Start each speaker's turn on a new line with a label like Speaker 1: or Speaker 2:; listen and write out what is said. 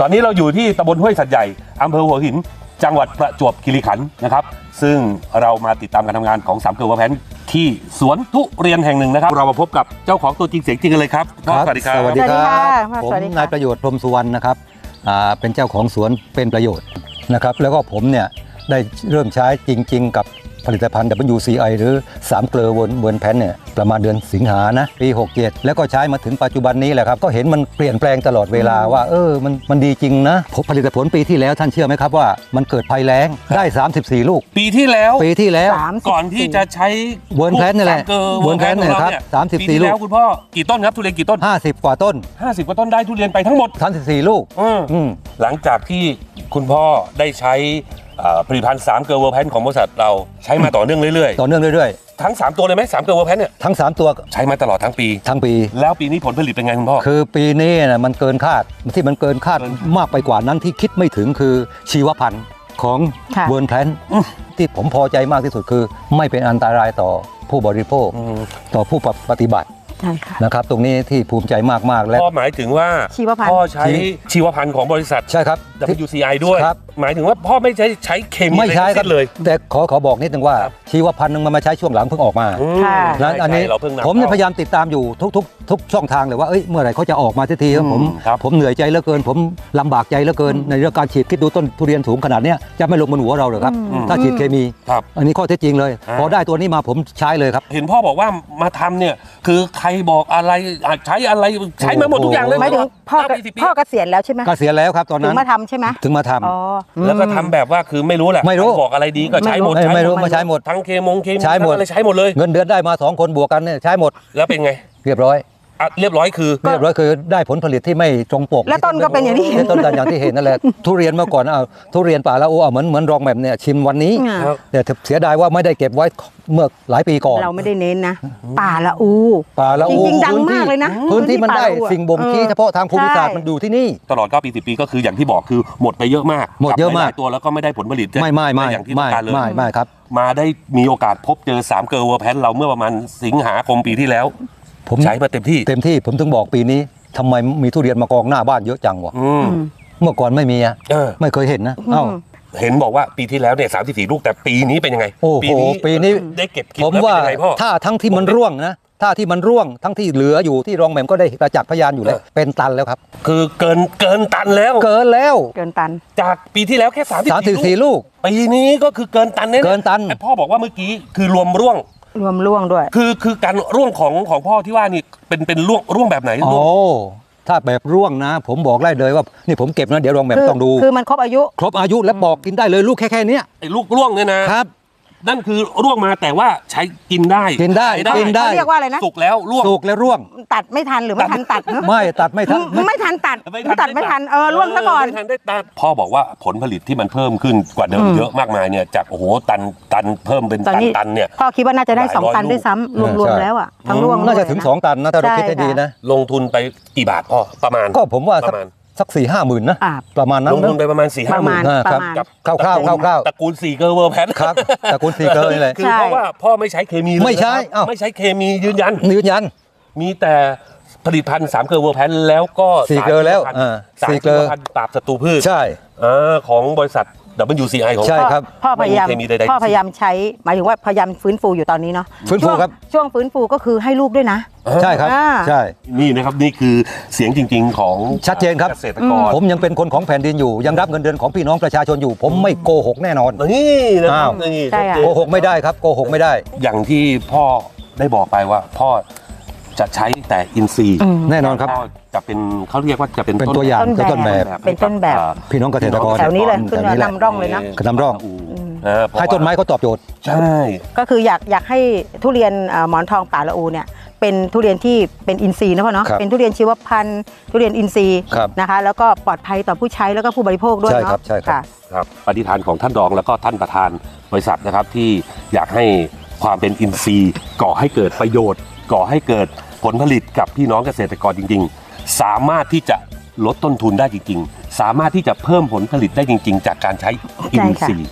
Speaker 1: ตอนนี้เราอยู่ที่ตำบลห้วยสัตว์ใหญ่อำเภอหัวหิน จังหวัดประจวบคีรีขันธ์นะครับ ซึ่งเรามาติดตามการทำงานของสามเกลือวัวแพนที่สวนทุเรียนแห่งหนึ่งนะครับ เรามาพบกับเจ้าของตัวจริงเสียงจริงกันเลยครับพ่อสวัสดีครับ
Speaker 2: สวัสดีค
Speaker 3: สวัสดี
Speaker 2: รั
Speaker 3: ค่ะ
Speaker 2: บผม
Speaker 3: สวัสดีค่ะ
Speaker 2: นายประโยชน์พรหมสุวรรณนะครับอ่าเป็นเจ้าของสวนเป็นประโยชน์นะครับ แล้วก็ผมเนี่ยได้เริ่มใช้จริง ๆ กับผลิตภัณฑ์ WCI หรือ 3 เกลือเวนเวนแพนเนี่ย ประมาณเดือนสิงหานะปี 67 แล้วก็ใช้มาถึงปัจจุบันนี้แหละครับก็เห็นมันเปลี่ยนแปลงตลอดเวลาว่าเออมันมันดีจริงนะผลิตผลปีที่แล้วท่านเชื่อไหมครับว่า มันเกิดภัยแล้งได้ 34 ลูก
Speaker 1: ปีที่แล้ว
Speaker 2: ปีที่แล้ว
Speaker 3: สามสิบ
Speaker 1: ก่อนที่จะใช้
Speaker 2: เวิร์นแพลนนี่แหละ
Speaker 1: สามเกลือ
Speaker 2: เวิร์นแพลนเนี่ยครับ
Speaker 1: ของเา
Speaker 2: 34
Speaker 1: ปีที่แล้ว
Speaker 2: ลูก
Speaker 1: คุณพ่อกี่ต้นครับทุเรียนกี่ต้น
Speaker 2: 50 กว่าต้น
Speaker 1: 50กว่าต้นได้ทุเรียนไปทั้งหมด
Speaker 2: 34 ลูก
Speaker 1: อืม
Speaker 2: อืม
Speaker 1: หลังจากที่คุณพ่อได้ใช้เอ่อผลิตภัณฑ์สามเกลือเวอร์แพนของบริษัทเราใช้มาต่อเนื่องเรื่อย
Speaker 2: ต่อเนื่องเรื่อย
Speaker 1: ๆทั้ง 3 ตัวเลยไหมสามเกลือเวอร์แพนเนี่ย
Speaker 2: ๆทั้ง 3 ตัว
Speaker 1: ใช้มาตลอดทั้งปี
Speaker 2: ทั้งปี
Speaker 1: แล้วปีนี้ผลผลิตเป็นไงคุณพ่อ
Speaker 2: คือปีนี้นะมันเกินคาดที่มันเกินคาด
Speaker 1: เกิน
Speaker 2: มากไปกว่านั้นที่คิดไม่ถึงคือชีวพันธุ์ของ
Speaker 3: ค่ะ
Speaker 2: เวิร์นแพลนที่ผมพอใจมากที่สุดคือ ไม่เป็นอันตรายต่อผู้บริโภค ต่อผู้ปฏิบัติ
Speaker 3: ใช่ค่ะ
Speaker 2: นะครับ ตรงนี้ที่ภูมิใจมาก ๆ และ
Speaker 1: พ่อหมายถึงว่า
Speaker 3: ชีวพันธุ์
Speaker 1: พ่อใช้ชีวพันธุ์ของบริษัท
Speaker 2: ใช่ครับ
Speaker 1: WCI ด้วย
Speaker 2: ครับ
Speaker 1: หมายถึงว่าพ่อไม่ใช้ใช้เคมี
Speaker 2: ไม่ใช้ครับ
Speaker 1: อะทั้งสิ้นเลย
Speaker 2: แต่ขอขอบอกนิดนึงว่า
Speaker 1: ครับ
Speaker 2: ชีวพันธุ์นึงมันมาใช้ช่วงหลังเพิ่งออกมา
Speaker 1: อืม
Speaker 3: ค่ะ
Speaker 2: นั้นอันนี้
Speaker 1: ใช่เราเพิ่งนำ
Speaker 2: ผมเนี่ย
Speaker 1: เข้
Speaker 2: พยายามติดตามอยู่ทุกทุกทุกช่องทางเลยว่าเอ้ยเมื่อไหร่เขาจะออกมาสักทีครับผม
Speaker 1: อืมครับ
Speaker 2: ผมเหนื่อยใจเหลือเกิน ผมลำบากใจเหลือเกิน ในเรื่องการฉีดคิดดูต้นทุเรียนสูงขนาดเนี้ยจะไม่ลงบนหัวเราเหรอครับ
Speaker 3: อืม
Speaker 2: ถ้าฉีดเคมี
Speaker 1: ครับ
Speaker 2: อันนี้ข้อเท็จจริงเลย
Speaker 1: อ่า
Speaker 2: พอได้ตัวนี้มาผมใช้เลยครับ
Speaker 1: เห็นพ่อบอกว่ามาทำเนี่ยคือใครบอกอะไรอะใช้อะไรใช้มาหมดทุกอย่างเลย
Speaker 3: หมายถึงพ่อ
Speaker 1: เก้าปีสิบปี
Speaker 3: พ่อเกษียณแล้วใช่ไหม
Speaker 2: ก็เสียแล้วครับตอน
Speaker 3: ถึ
Speaker 2: นั้
Speaker 3: ง
Speaker 2: น
Speaker 3: มาทำใช่ไหม
Speaker 2: ถึงมาทำ
Speaker 3: อ๋อ
Speaker 1: แล้วก็ทำแบบว่าคือไม่รู้แหละ
Speaker 2: ไม่รู้
Speaker 1: ใคบอกอะไรดีก็ใช้หมด
Speaker 2: ไม่ไม่รู้
Speaker 1: ใช้
Speaker 2: มาใช้หมด
Speaker 1: ทั้งเคมงเคมี
Speaker 2: ใช้หมด
Speaker 1: ทั้งอะไรใช้หมดเลย
Speaker 2: เงินเดือนได้มาสองคนบวกกันเนี่ยใช้หมด
Speaker 1: แล้วเป็นไง
Speaker 2: เรียบร้อย
Speaker 1: อะเรียบร้อยคือ
Speaker 2: เรียบร้อยคือได้ผลผลิตที่ไม่ตรงปก
Speaker 3: แล้วต้นก็เป็นอย่างที่เห็น
Speaker 2: ต้นกันอย่างที่เห็นนั่นแหละทุเรียนเมื่อก่อนเอาทุเรียนป่าละอูเอาเหมือนเหมือนรองแบบเนี่ยชิมวันนี้
Speaker 3: อ่า
Speaker 1: ครับ
Speaker 2: แต่เสียดายว่าไม่ได้เก็บไว้เมื่อหลายปีก่อน
Speaker 3: เราไม่ได้เน้นนะ ป่าละอู
Speaker 2: ป่าละอู
Speaker 3: จริงๆดัง
Speaker 2: พื้นที่
Speaker 3: มากเลยนะ
Speaker 2: พื้นที่มันได้
Speaker 3: พื้นที่ป่าละอูอะ
Speaker 2: สิ่งบ่งชี้
Speaker 3: เออ
Speaker 2: เฉพาะทางภูมิศาสตร์
Speaker 3: ใช่
Speaker 2: มันอยู่ที่นี่
Speaker 1: ตลอด9ปี10ปีก็คืออย่างที่บอกคือหมดไปเยอะมาก
Speaker 2: หมดเยอะมาก
Speaker 1: จับหลตัวแล้วก็ไม่ได้ผลผลิต
Speaker 2: ไม่ไม่ไม่
Speaker 1: อย่างที่ต้
Speaker 2: ไม่
Speaker 1: องการเลย
Speaker 2: ไม่ไม่ครับ
Speaker 1: มาได้มีโอกาสพบเจอ3เกอร์เวอร์แพนเราเมื่อประมาณสิงหาคมปีที่แล้ว
Speaker 2: ผม
Speaker 1: ใช้มาเต็มที่
Speaker 2: เต็มที่ผมถึงบอกปีนี้ทำไมมีทุเรียนมากองหน้าบ้านเยอะจังวะ
Speaker 1: อืม
Speaker 3: อืม
Speaker 2: เมื่อก่อนไม่มีอะ
Speaker 1: เออ
Speaker 2: ไม่เคยเห็นนะเอ้า
Speaker 1: เห็นบอกว่าปีที่แล้วเนี่ย34ลูกแต่ปีนี้เป็นยังไง
Speaker 2: โอ้โหปีนี้
Speaker 1: ได้เก็บเกี่
Speaker 2: ผ
Speaker 1: ยว
Speaker 2: ม
Speaker 1: แล้วเป็น
Speaker 2: ว่า
Speaker 1: ยังไงพ่อ
Speaker 2: ถ้าทั้งที่มันร่วงนะถ้าที่มันร่วงทั้งที่เหลืออยู่ที่รองแหม่มก็ได้ประจักษ์พยานอยู่แล้ว
Speaker 1: เออ
Speaker 2: เป็นตันแล้วครับ
Speaker 1: คือเกินเกินตันแล้ว
Speaker 2: เกินแล้ว
Speaker 3: เกินตัน
Speaker 1: จากปีที่แล้วแค่34
Speaker 2: 34ลูก
Speaker 1: ปีนี้ก็คือเกินตันแน่ๆ
Speaker 2: เกินตัน
Speaker 1: ไอ้พ่อบอกว่าเมื่อกี้คือรวมร่วง
Speaker 3: รวมร่วงด้วย
Speaker 1: คือคือการร่วงของของพ่อที่ว่านี่เป็นเป็นร่วงร่วงแบบไหน
Speaker 2: โอ้
Speaker 1: ร่วง
Speaker 2: ถ้าแบบร่วงนะ ผมบอกได้เลยว่า นี่ผมเก็บนะเดี๋ยวรองแหม่ม
Speaker 3: คือ
Speaker 2: ต้องดู
Speaker 3: คือมันครบอายุ
Speaker 2: ครบอายุและปอกกินได้เลยลูกแค่แค่เนี้ย
Speaker 1: ไอ้ลูกร่วงเนี่ยนะ
Speaker 2: ครับ
Speaker 1: นั่นคือร่วงมาแต่ว่าใช้กินได้
Speaker 2: กินได้
Speaker 1: ขาย
Speaker 2: กินได้
Speaker 3: เขาเรียกว่าอะไรนะ
Speaker 1: สุกแล้วร่วง
Speaker 2: สุกและร่วง
Speaker 3: ตัดไม่ทันหรือไม่ทันตัดเนอะ
Speaker 2: ไม่ตัดไม่ทัน
Speaker 3: ไม่ไม่ทันตัด
Speaker 1: ไม่
Speaker 3: ตัดไม่ทันเออร่วงซะก่อน
Speaker 1: ไม่ทันได้ตัดพ่อบอกว่าผลผลิตที่มันเพิ่มขึ้นกว่าเดิม
Speaker 3: อืม
Speaker 1: เยอะมากมายเนี่ยจากโอ้โหตันตันเพิ่มเป็น
Speaker 3: ตอน
Speaker 1: ตัน
Speaker 3: นี้
Speaker 1: ตันเนี่ย
Speaker 3: พ่อคิดว่าน่าจะได้
Speaker 1: หลาย
Speaker 3: สอง
Speaker 1: ร้อย
Speaker 3: ตัน
Speaker 1: ลูก
Speaker 3: ด้วยซ้ำรวม
Speaker 2: เออ
Speaker 3: รวม
Speaker 2: ใช่
Speaker 3: แล้วอะทั้งร่วง
Speaker 2: น่าจะ
Speaker 3: ด้วย
Speaker 2: ถึง
Speaker 3: นะ
Speaker 2: 2ตันนะถ้าเรา
Speaker 3: ใช่
Speaker 2: คิดให้ดี
Speaker 3: ค่ะ
Speaker 2: นะ
Speaker 1: ลงทุนไปกี่บาทพ่อประมาณ
Speaker 2: ก็ผมว่า
Speaker 1: ป
Speaker 2: สัก
Speaker 1: ระมาณ
Speaker 2: สักสี่ห้าหมื่นนะ
Speaker 3: อ่า
Speaker 2: ประมาณนั้
Speaker 1: ล
Speaker 2: น
Speaker 1: ง
Speaker 2: นะ
Speaker 1: ทุนไปประมาณ4ี่
Speaker 3: ป
Speaker 1: ห้า
Speaker 3: ระ
Speaker 1: หมื่
Speaker 3: มาณ
Speaker 1: น
Speaker 2: อ่า
Speaker 3: ป
Speaker 2: ครับ
Speaker 3: ระมาณ
Speaker 1: กับ
Speaker 2: คร่าวๆ
Speaker 1: ตะกูล
Speaker 2: คร่าวๆ
Speaker 1: ตระกูลสี่เกอร์เวอร์แพน
Speaker 2: ครับตระกูลสี่เกอร์นี่แหละ
Speaker 1: คือ
Speaker 3: ใช่
Speaker 1: เพราะว่าพ่อไม่ใช้เคมีเลย
Speaker 2: ไม่ใช้
Speaker 1: นะครับ
Speaker 2: อ้าว
Speaker 1: ไม่ใช้เคมียืนยัน
Speaker 2: ยืนยัน
Speaker 1: มีแต่ผลิตภัณฑ์สามเกลือเวอร์แพนแล้วก็
Speaker 2: สี่เกลือแล้ว
Speaker 1: สาร
Speaker 2: อ่า
Speaker 1: สาร
Speaker 2: สี่เกลือ
Speaker 1: ชีวพันธุ์ปราบศัตรูพืช
Speaker 2: ใช่
Speaker 1: อ่าของบริษัท WCI ของ
Speaker 2: ใช่ครับ
Speaker 3: พ่อพยายาม
Speaker 1: ไม่มีเคมีใดๆ
Speaker 3: พ่อพยายามใช้หมายถึงว่าพยายามฟื้นฟูอยู่ตอนนี้เนาะ
Speaker 2: ฟื้นฟู
Speaker 3: ช่วง
Speaker 2: ครับ
Speaker 3: ช่วงฟื้นฟูก็คือให้ลูกด้วยนะ
Speaker 2: ใช่ครับ
Speaker 3: อ่า
Speaker 2: ใช่
Speaker 1: นี่นะครับนี่คือเสียงจริง ๆ ของ
Speaker 2: ชัดเจนครับ
Speaker 1: เกษตรกร
Speaker 2: ผมยังเป็นคนของแผ่นดินอยู่ ยังรับเงินเดือนของพี่น้องประชาชนอยู่ ผมไม่โกหกแน่นอน
Speaker 1: นี่นะครับ
Speaker 2: อ้าว
Speaker 1: นี่
Speaker 3: ใช่ค่ะ
Speaker 1: ชัดเจน
Speaker 2: โกหกไม่ได้ครับโกหกไม่ได้
Speaker 1: อย่างที่พ่อได้บอกไปว่า พ่อ จะใช้แต่อินทรีย์
Speaker 3: อืม
Speaker 2: แน่นอนครับ
Speaker 1: พ่อจะเป็นเขาเรียกว่าจะเป็น
Speaker 2: เป็นตัวอย่าง
Speaker 3: ต้นแบบ
Speaker 2: ต้นแบบ
Speaker 3: เป็นต้นแบบ
Speaker 1: อ่า
Speaker 2: พี่น้องเกษตรกร
Speaker 3: แถวนี้เลยขึ้น
Speaker 2: แถวนี้แหละ
Speaker 3: นำร่องเลยนะ
Speaker 2: นำร่อง
Speaker 1: เออเพราะ
Speaker 2: ให้ต้นไม้เขาตอบโจทย์
Speaker 1: ใช่
Speaker 3: ก็คืออยากอยากให้ทุเรียนเอ่อหมอนทองป่าละอูเนี่ยเป็นทุเรียนที่เป็นอินทรีย์นะพ่อเนาะ
Speaker 2: ครับ
Speaker 3: เป็นทุเรียนชีวพันธุ์ทุเรียนอินทรีย์
Speaker 2: ครับ
Speaker 3: นะคะ แล้วก็ปลอดภัยต่อผู้ใช้แล้วก็ผู้บริโภคด้วย
Speaker 2: ใช่
Speaker 3: เนาะ
Speaker 2: ครับใช่ครับ
Speaker 3: ค่ะ
Speaker 1: ครับปฏิฐานของท่านรองแล้วก็ท่านประธานบริษัทนะครับที่อยากให้ความเป็นอินทรีย์ก่อให้เกิดประโยชน์ ก่อให้เกิด ผลผลิตกับพี่น้องเกษตรกรจริง ๆ สามารถที่จะลดต้นทุนได้จริง ๆ สามารถที่จะเพิ่มผลผลิตได้จริง ๆ จากการใช้อินทรีย์